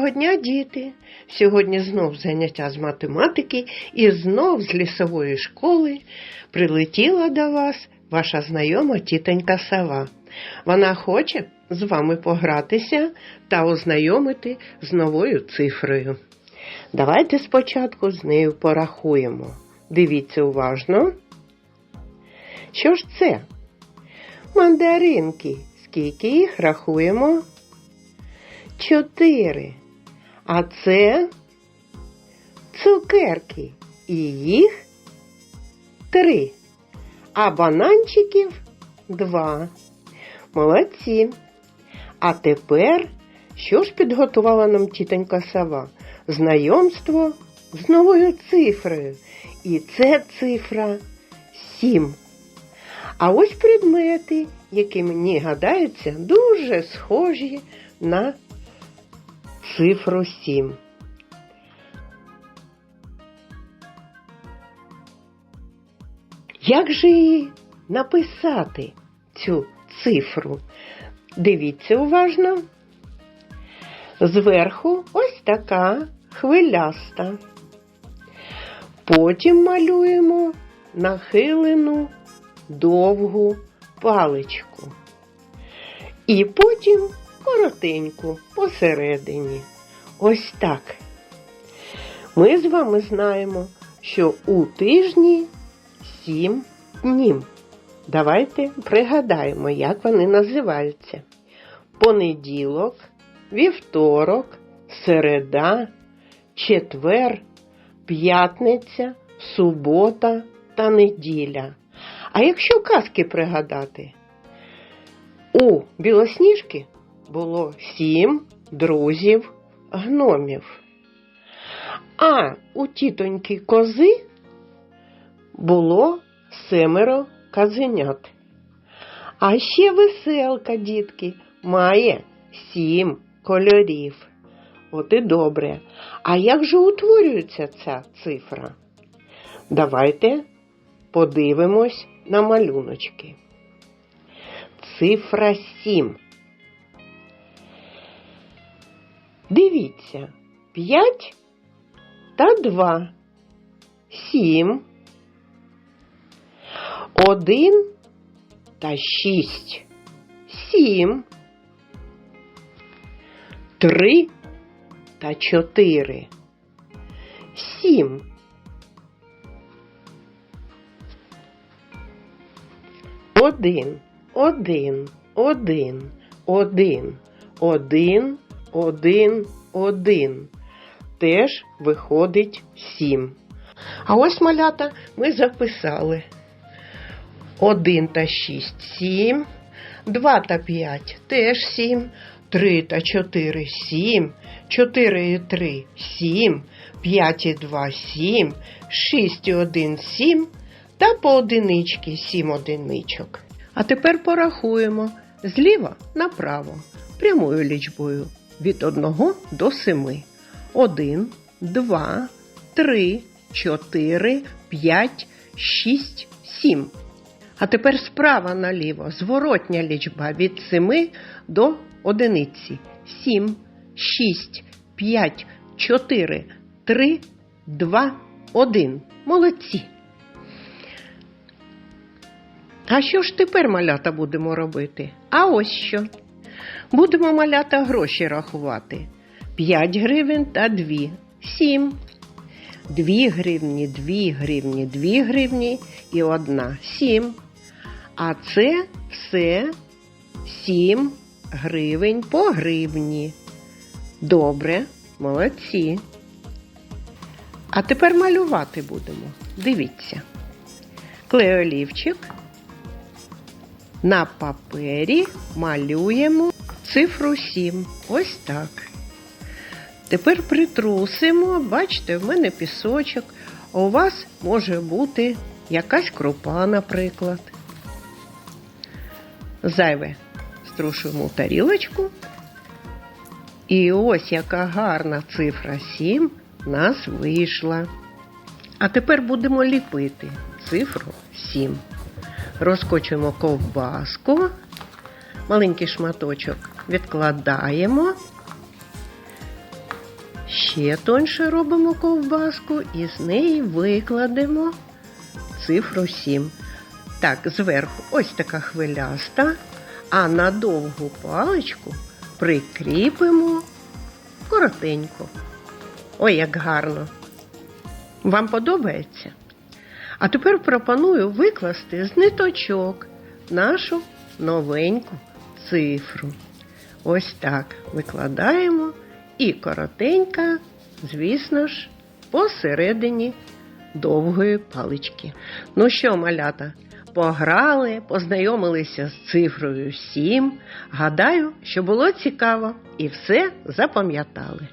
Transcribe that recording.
Доброго дня, діти! Сьогодні знов заняття з математики і знов з лісової школи прилетіла до вас ваша знайома тітонька Сава. Вона хоче з вами погратися та ознайомити з новою цифрою. Давайте спочатку з нею порахуємо. Дивіться уважно. Що ж це? Мандаринки. Скільки їх рахуємо? Чотири. А це цукерки. І їх три. А бананчиків два. Молодці. А тепер що ж підготувала нам тітонька сова? Знайомство з новою цифрою. І це цифра сім. А ось предмети, які мені гадаються, дуже схожі на цифру 7. Як же її написати цю цифру? Дивіться уважно. Зверху ось така хвиляста. Потім малюємо нахилену довгу паличку. І потім коротеньку посередині. Ось так. Ми з вами знаємо, що у тижні сім днів. Давайте пригадаємо, як вони називаються. Понеділок, вівторок, середа, четвер, п'ятниця, субота та неділя. А якщо казки пригадати, у білосніжки було сім друзів гномів. А у тітоньки кози було семеро казенят. А ще веселка, дітки, має сім кольорів. От і добре. А як же утворюється ця цифра? Давайте подивимось на малюночки. Цифра 7. Дивіться, 5 та 2. 7. 1 та 6. 7. 3 та 4. 7. Один, один, один, один, один, один, один. Теж виходить сім. А ось малята ми записали. Один та шість сім, два та п'ять теж сім, три та чотири сім, чотири і три сім, п'ять і два сім, шість і один сім, та по одинички сім одиничок. А тепер порахуємо зліва направо, прямою лічбою від 1 до 7. 1, 2, 3, 4, 5, 6, 7. А тепер справа наліво зворотня лічба від 7 до одиниці. 7, 6, 5, 4, 3, 2, 1. Молодці. А що ж тепер малята будемо робити? А ось що. Будемо малята гроші рахувати. 5 гривень та 2. 7. 2 гривні, 2 гривні, 2 гривні і 1. 7. А це все 7 гривень по гривні. Добре, молодці. А тепер малювати будемо. Дивіться. Клеолівчик. На папері малюємо цифру 7. Ось так. Тепер притрусимо, бачите, в мене пісочок, а у вас може бути якась крупа, наприклад. Зайве струшуємо в тарілочку. І ось яка гарна цифра 7 в нас вийшла. А тепер будемо ліпити цифру 7 розкочуємо ковбаску, маленький шматочок відкладаємо, Ще тоньше робимо ковбаску і з неї викладемо цифру 7. Так, зверху ось така хвиляста, а на довгу паличку прикріпимо коротенько. Ой, як гарно. Вам подобається? А тепер пропоную викласти з ниточок нашу новеньку цифру. Ось так викладаємо і коротенька, звісно ж, посередині довгої палички. Ну що, малята, пограли, познайомилися з цифрою 7. Гадаю, що було цікаво і все запам'ятали.